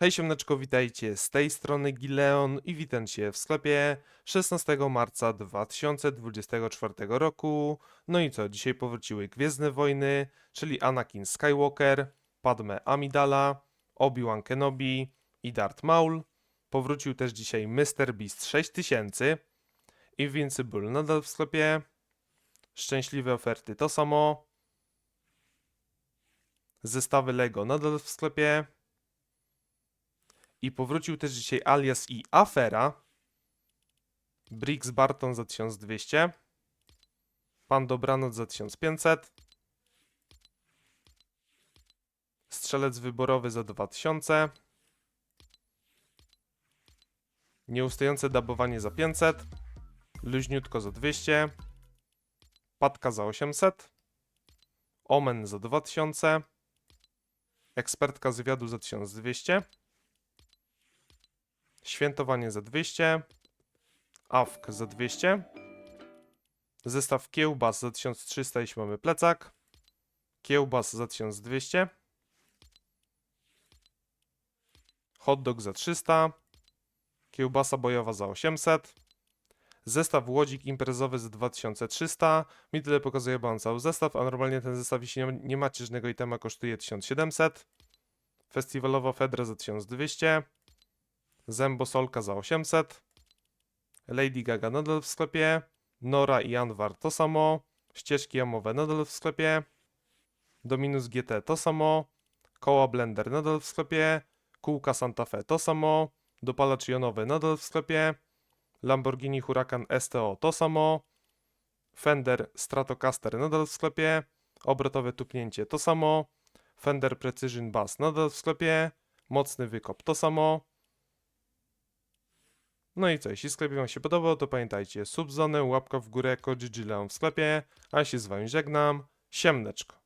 Hej siemneczko, witajcie z tej strony Gileon i witam cię w sklepie 16 marca 2024 roku. No i co, dzisiaj powróciły Gwiezdne Wojny, czyli Anakin Skywalker, Padme Amidala, Obi-Wan Kenobi i Darth Maul. Powrócił też dzisiaj Mr. Beast 6000, Invincible nadal w sklepie, Szczęśliwe oferty to samo, zestawy Lego nadal w sklepie, i powrócił też dzisiaj Alias i Afera. Briggs Barton za 1200. Pan Dobranoc za 1500. Strzelec wyborowy za 2000. Nieustające dabowanie za 500. Luźniutko za 200. Patka za 800. Omen za 2000. Ekspertka wywiadu za 1200. Świętowanie za 200. Awk za 200. Zestaw kiełbas za 1300, jeśli mamy plecak. Kiełbas za 1200. Hot dog za 300. Kiełbasa bojowa za 800. Zestaw łodzik imprezowy za 2300. Mi tyle pokazuje, mam cały zestaw, a normalnie ten zestaw, jeśli nie, nie macie żadnego itema, kosztuje 1700. Festiwalowa Fedra za 1200. Zębosolka za 800. Lady Gaga nadal w sklepie. Nora i Anwar to samo. Ścieżki jamowe nadal w sklepie. Dominus GT to samo. Koła Blender nadal w sklepie. Kółka Santa Fe to samo. Dopalacz jonowy nadal w sklepie. Lamborghini Huracan STO to samo. Fender Stratocaster nadal w sklepie. Obrotowe tupnięcie to samo. Fender Precision Bass nadal w sklepie. Mocny wykop to samo. No i co, jeśli sklep Wam się podobał, to pamiętajcie, subzonę, łapka w górę, kod GGLeon w sklepie, a ja się z Wami żegnam, siemneczko.